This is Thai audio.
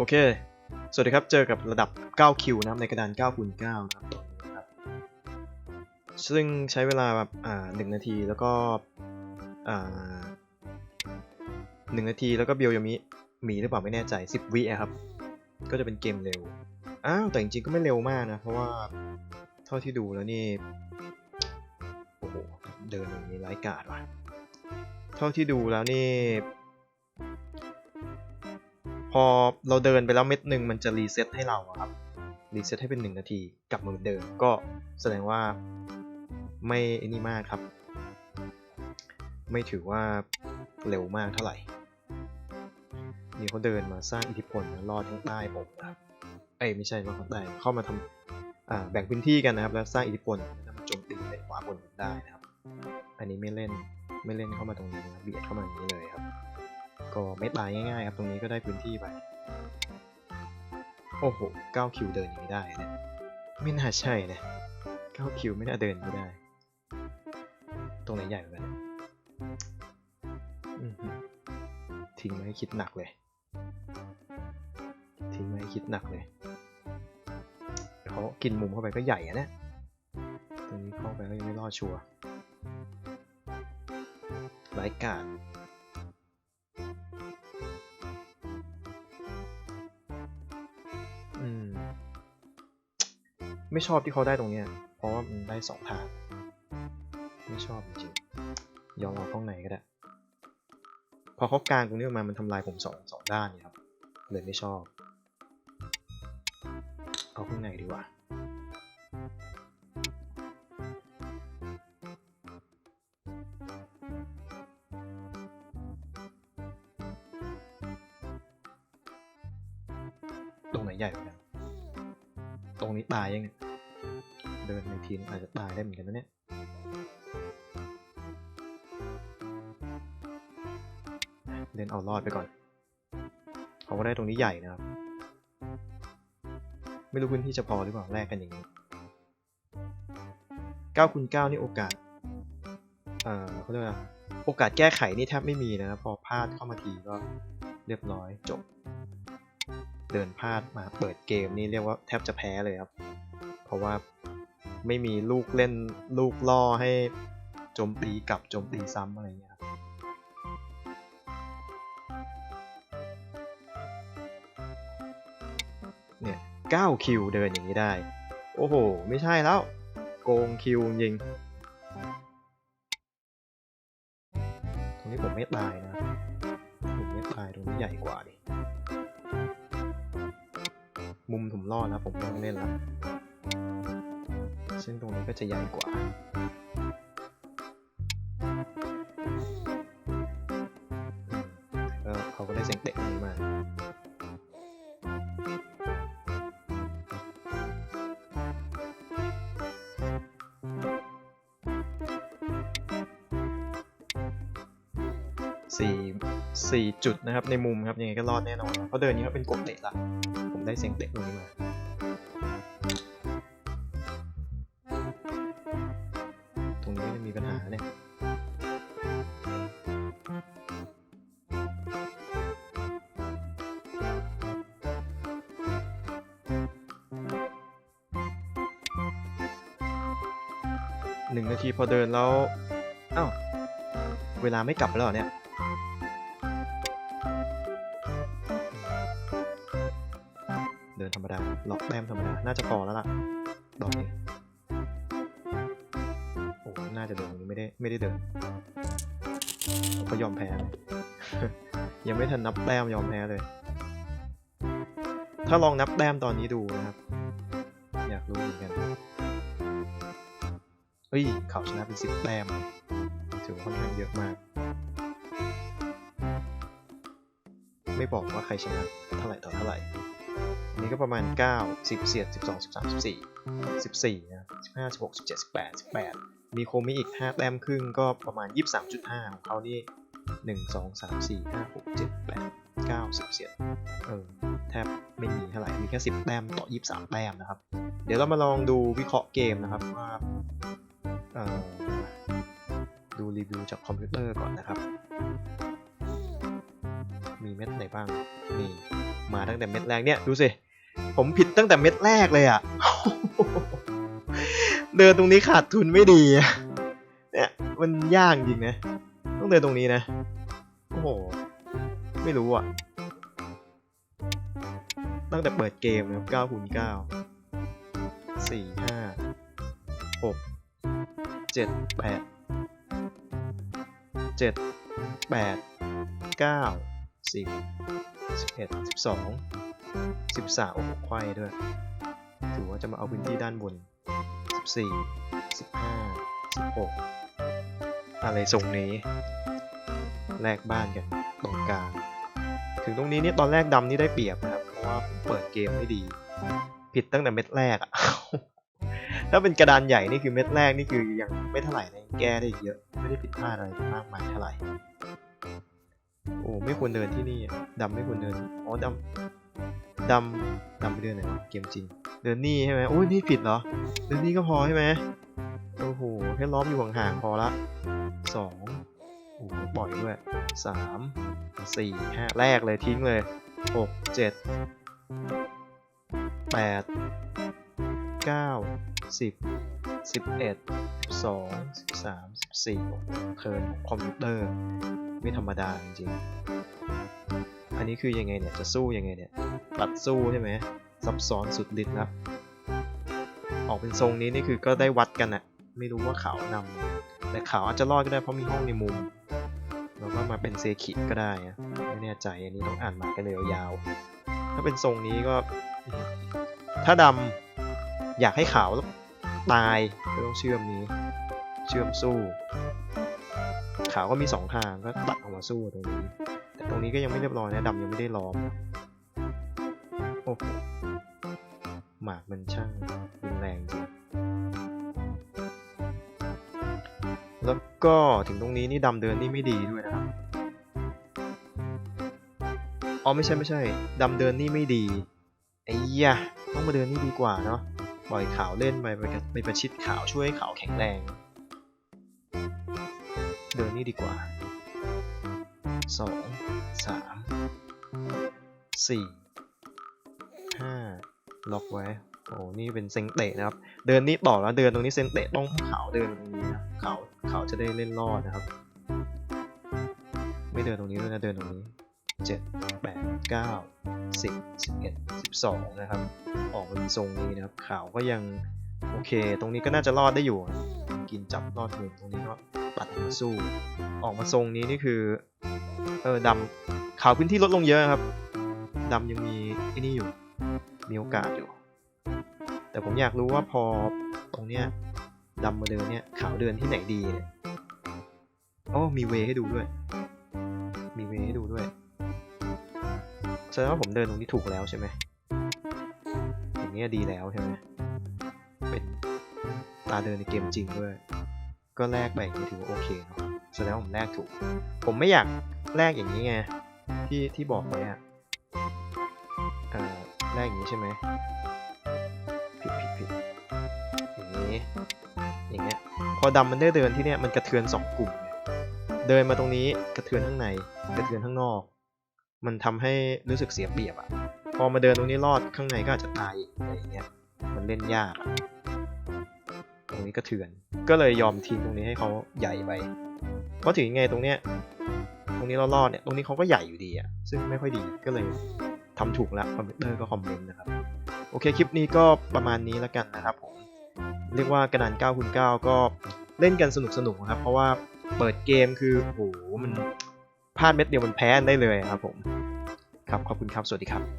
โอเค สวัสดีครับ เจอกับระดับ 9 คิวนะครับในกระดาน9คูณ9นะครับ ซึ่งใช้เวลาแบบอ่าหนึ่งนาทีแล้วก็อ่าหนึ่งนาทีแล้วก็เบียวยามิมีหรือเปล่าไม่แน่ใจ 10 วิอะครับ ก็จะเป็นเกมเร็ว อ้าวแต่จริงๆก็ไม่เร็วมากนะ เพราะว่าเท่าที่ดูแล้วนี่ โอ้โห เดินอย่างนี้ไร้กาดว่ะ เท่าที่ดูแล้วนี่ พอเราเดินไปแล้วเม็ดหนึ่งมันจะรีเซ็ตให้เราครับรีเซ็ตให้เป็นหนึ่งนาทีกลับมาเหมือนเดิมก็แสดงว่าไม่ไอ้นี่มากครับ ไม่ถือว่าเร็วมากเท่าไหร่นี่เขาเดินมาสร้างอิทธิพลนะรอดทั้งใต้ผมนะครับเอ้ยไม่ใช่รอดทั้งใต้เข้ามาทำแบ่งพื้นที่กันนะครับ แล้วสร้างอิทธิพลแล้วมาโจมตีในขวาบนได้นะครับ อันนี้ไม่เล่นไม่เล่นเข้ามาตรงนี้นะเบียดเข้ามาอย่างนี้เลยครับ ก็ไม่ตายง่ายๆครับ ตรงนี้ก็ได้พื้นที่ไป โอ้โห9คิวเดินอย่างนี้ได้นะไม่น่าใช่นะ9คิวไม่น่าเดินไม่ได้ ตรงไหนใหญ่กว่ากันทิ้งไว้คิดหนักเลย ทิ้งไว้คิดหนักเลยเขากินมุมเข้าไปก็ใหญ่อะนะ ตรงนี้เข้าไปก็ยังไม่รอดชัวร์ไร้กาด ไม่ชอบที่เขาได้ตรงเนี้ย เพราะว่ามันได้สองทาง ไม่ชอบจริงยอมเอาข้างในก็ได้ พอเขากางตรงนี้ออกมา มันทำลายผมสองสองด้านนี่ครับ เลยไม่ชอบ เอาข้างในดีกว่าตรงไหนใหญ่กว่ากันตรงนี้ตายยังเนี่ย เดินในทีมอาจจะตายได้เหมือนกันนะเนี่ยเดินเอารอดไปก่อนเขาก็ได้ตรงนี้ใหญ่นะครับ ไม่รู้พื้นที่จะพอหรือเปล่าแลกกันอย่างนี้9คูณ9นี่โอกาส เอ่อเขาเรียกว่าโอกาสแก้ไขนี่แทบไม่มีนะครับพอพลาดเข้ามาทีก็เรียบร้อยจบ เดินพลาดมาเปิดเกมนี่เรียกว่าแทบจะแพ้เลยครับ เพราะว่า ไม่มีลูกเล่นลูกล่อให้โจมตีกลับโจมตีซ้ำอะไรเงี้ยครับเนี่ย9คิวเดินอย่างนี้ได้ โอ้โห ไม่ใช่แล้ว โกงคิวจริงตรงนี้ผมไม่ตายนะผมไม่ตายตรงนี้ใหญ่กว่าดิมุมผมรอดแล้วผมต้องเล่นแล้ว ซึ่งตรงนี้ก็จะใหญ่กว่าเขาก็ได้เสียงเตะนี้มาสี่สี่จุดนะครับในมุมครับยังไงก็รอดแน่นอนเพราะเดินนี้เขาเป็นกบเตะละผมได้เสียงเตะตรงนี้มา นึ่งนาทีพอเดินแล้วอ้าวเวลาไม่กลับแล้วเหรอเนี่ย เดินธรรมดาล็อกแต้มธรรมดา น่าจะพอแล้วล่ะ ดอกนี้ โอ้ น่าจะเดินไม่ได้ไม่ได้เดินก็ยอมแพ้เลยยังไม่ทันนับแต้มยอมแพ้เลย ถ้าลองนับแต้มตอนนี้ดูนะครับ อยากรู้เหมือนกัน เฮ้ยเขาชนะเป็นสิบแต้มถือว่าค่อนข้างเยอะมาก ไม่บอกว่าใครชนะเท่าไหร่ต่อเท่าไหร่อันนี้ก็ประมาณ 9 10เสียด12 13 14 14นะ15 16 17 18 18 มีโคมิอีก 5 แต้มครึ่งก็ประมาณ 23.5 ของเขานี่ 1 2 3 4 5 6 7 8 9 10เสียดเออแทบไม่มีเท่าไหร่ มีแค่ 10 แต้มต่อ 23 แต้มนะครับ เดี๋ยวเรามาลองดูวิเคราะห์เกมนะครับว่า ดูรีวิวจากคอมพิวเตอร์ก่อนนะครับ มีเม็ดไหนบ้างมีมาตั้งแต่เม็ดแรกเนี่ย ดูสิ ผมผิดตั้งแต่เม็ดแรกเลยอะ่ะ เดินตรงนี้ขาดทุนไม่ดี เนี่ยมันยากจริงนะ ต้องเดินตรงนี้นะ โอ้โห ไม่รู้อะ ตั้งแต่เปิดเกมนะครับ9คูณ9 4 5 6 7 8 7 8 9 10 11 12 13โอ้โหไขว้ด้วย ถือว่าจะมาเอาพื้นที่ด้านบน14 15 16อะไรทรงนี้ แลกบ้านกันตรงกลางถึงตรงนี้เนี่ยตอนแรกดำนี่ได้เปรียบนะครับ เพราะว่าผมเปิดเกมไม่ดี ผิดตั้งแต่เม็ดแรกอะ ถ้าเป็นกระดานใหญ่นี่คือเม็ดแรกนี่คือยังไม่เท่าไหร่นะแก้ได้เยอะ ไม่ได้ผิดพลาดอะไรมากมายเท่าไหร่ โอ้ไม่ควรเดินที่นี่ดำไม่ควรเดิน อ๋อดำดำดำไปเดินไหนวะเกมจริง เดินนี่ใช่ไหมโอ้ยนี่ผิดเหรอ เดินนี่ก็พอใช่ไหมโอ้โหแค่ล้อมอยู่ห่างๆพอละสองโอ้ปล่อยด้วยสามสี่ห้าแรกเลยทิ้งเลยหกเจ็ดแปดเก้า สิบสิบเอ็ดสองสิบสามสิบสี่เทิร์นคอมพิวเตอร์ ไม่ธรรมดาจริงๆอันนี้คือยังไงเนี่ย จะสู้ยังไงเนี่ย ตัดสู้ใช่ไหมซับซ้อนสุดฤทธิ์นะออกเป็นทรงนี้นี่คือก็ได้วัดกันอะไม่รู้ว่าขาวนำแต่ขาวอาจจะรอดก็ได้เพราะมีห้องในมุม แล้วก็มาเป็นเซคิก็ได้นะไม่แน่ใจอันนี้ต้องอ่านมากันเลยยาวๆถ้าเป็นทรงนี้ก็ ถ้าดำอยากให้ขาว ตายก็ต้องเชื่อมนี้ เชื่อมสู้ ขาวก็มีสองทางก็ตัดออกมาสู้ตรงนี้ แต่ตรงนี้ก็ยังไม่เรียบร้อยนะดำยังไม่ได้ล้อมโอ้โหหมากมันช่างรุนแรงจริงแล้วก็ถึงตรงนี้นี่ดำเดินนี่ไม่ดีด้วยนะครับอ๋อไม่ใช่ไม่ใช่ดำเดินนี่ไม่ดีไอ้ยะต้องมาเดินนี่ดีกว่าเนาะ ปล่อยขาวเล่นไปไปไปประชิดขาวช่วยให้ขาวแข็งแรง เดินนี่ดีกว่าสองสามสี่ห้าล็อกไว้ โอ้นี่เป็นเซงเตะนะครับ เดินนี่ต่อแล้วเดินตรงนี้เซงเตะต้องขาวเดินตรงนี้นะขาวขาวจะได้เล่นรอดนะครับ ไม่เดินตรงนี้ด้วยนะเดินตรงนี้ เจ็ดแปดเก้าสิบสิบเอ็ดสิบสองนะครับ ออกเป็นทรงนี้นะครับ ขาวก็ยังโอเค ตรงนี้ก็น่าจะรอดได้อยู่ กินจับรอดหนึ่งตรงนี้ก็ปัดมาสู้ ออกมาทรงนี้นี่คือ เออดำขาวพื้นที่ลดลงเยอะครับดำยังมีไอ้นี่อยู่ มีโอกาสอยู่ แต่ผมอยากรู้ว่าพอตรงเนี้ยดำมาเดินเนี่ยขาวเดินที่ไหนดีเนี่ยโอ้มีเวให้ดูด้วย มีเวให้ดูด้วย แสดงว่าผมเดินตรงนี้ถูกแล้วใช่ไหมอย่างเงี้ยดีแล้วใช่ไหมเป็นตาเดินในเกมจริงด้วย ก็แลกไปอย่างนี้ถือว่าโอเคเนาะแสดงว่าผมแลกถูก ผมไม่อยากแลกอย่างนี้ไงที่ที่บอกไว้อะแลกอย่างนี้ใช่ไหมผิดผิดผิดอย่างนี้อย่างเงี้ยพอดำมันได้เดินที่เนี้ยมันกระเทือนสองกลุ่ม เดินมาตรงนี้กระเทือนข้างในกระเทือนข้างนอก มันทำให้รู้สึกเสียเปรียบอะพอมาเดินตรงนี้รอดข้างในก็อาจจะตายอะไรอย่างเงี้ย มันเล่นยาก ตรงนี้กระเทือน ก็เลยยอมทิ้งตรงนี้ให้เขาใหญ่ไป เพราะถึงยังไงตรงเนี้ย ตรงนี้เรารอดเนี่ย ตรงนี้เขาก็ใหญ่อยู่ดีอะซึ่งไม่ค่อยดี ก็เลยทำถูกแล้วคอมพิวเตอร์ก็คอมเมนต์นะครับ โอเคคลิปนี้ก็ประมาณนี้แล้วกันนะครับผม เรียกว่ากระดาน9คูณ9ก็เล่นกันสนุกสนุกนะครับ เพราะว่าเปิดเกมคือโอ้โหมัน พลาดเม็ดเดียวมันแพ้ได้เลยครับผม ครับขอบคุณครับ สวัสดีครับ